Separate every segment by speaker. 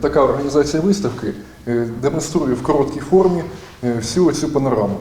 Speaker 1: Така організація виставки е, демонструє в короткій формі е, всю цю панораму,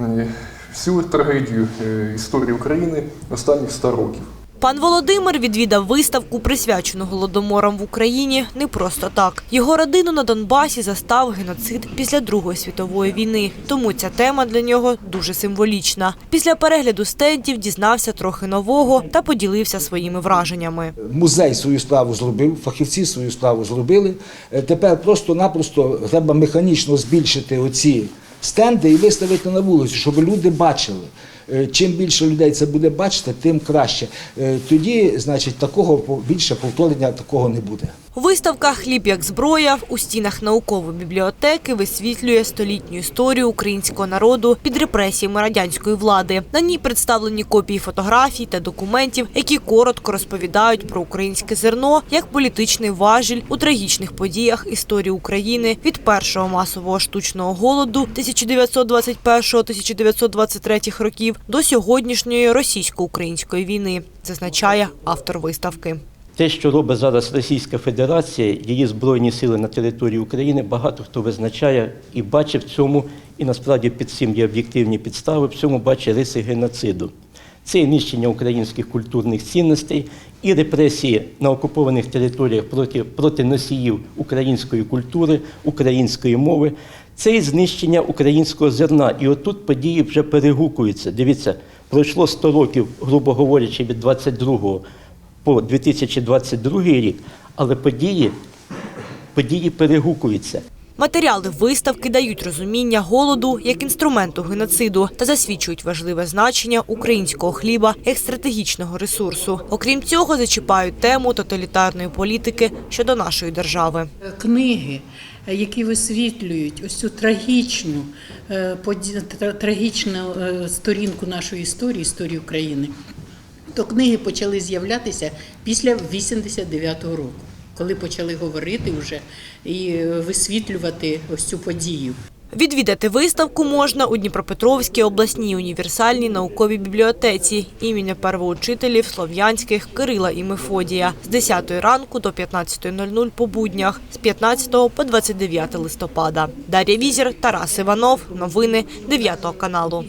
Speaker 1: е, всю трагедію історії України останніх 100 років.
Speaker 2: Пан Володимир відвідав виставку, присвячену голодоморам в Україні, не просто так. Його родину на Донбасі застав геноцид після Другої світової війни. Тому ця тема для нього дуже символічна. Після перегляду стендів дізнався трохи нового та поділився своїми враженнями.
Speaker 3: Музей свою справу зробив, фахівці свою справу зробили. Е, Тепер просто-напросто треба механічно збільшити оці стенди і виставити на вулицю, щоб люди бачили. Е, Чим більше людей це буде бачити, тим краще. Е, Тоді, значить, такого більше повторення такого не буде.
Speaker 2: Виставка Хліб як зброя у стінах наукової бібліотеки висвітлює столітню історію українського народу під репресіями радянської влади. На ній представлені копії фотографій та документів, які коротко розповідають про українське зерно як політичний важіль у трагічних подіях історії України від першого масового штучного голоду 1921-1923 років до сьогоднішньої російсько-української війни, зазначає автор виставки.
Speaker 4: Те, що робить зараз Російська Федерація, її збройні сили на території України, багато хто визначає і бачить в цьому, і насправді під цим є об'єктивні підстави, в цьому бачить риси геноциду. Це і нищення українських культурних цінностей, і репресії на окупованих територіях проти, проти носіїв української культури, української мови. Це і знищення українського зерна. І отут події вже перегукуються. Дивіться, пройшло 100 років, грубо говорячи, від 22 по 2022 рік, але події, події перегукуються.
Speaker 2: Матеріали виставки дають розуміння голоду як інструменту геноциду та засвідчують важливе значення українського хліба як стратегічного ресурсу. Окрім цього, зачіпають тему тоталітарної політики щодо нашої держави.
Speaker 5: книги, які висвітлюють ось цю трагічну, е, трагічну е, сторінку нашої історії, історії України, то книги почали з'являтися після 89-го року, коли почали говорити вже і висвітлювати ось цю подію.
Speaker 2: Відвідати виставку можна у Дніпропетровській обласній універсальній науковій бібліотеці імені первоучителів слов'янських Кирила і Мефодія з 10 ранку до 15.00 по буднях, з 15 по 29 листопада. Дар'я Візір, Тарас Іванов. Новини 9 каналу.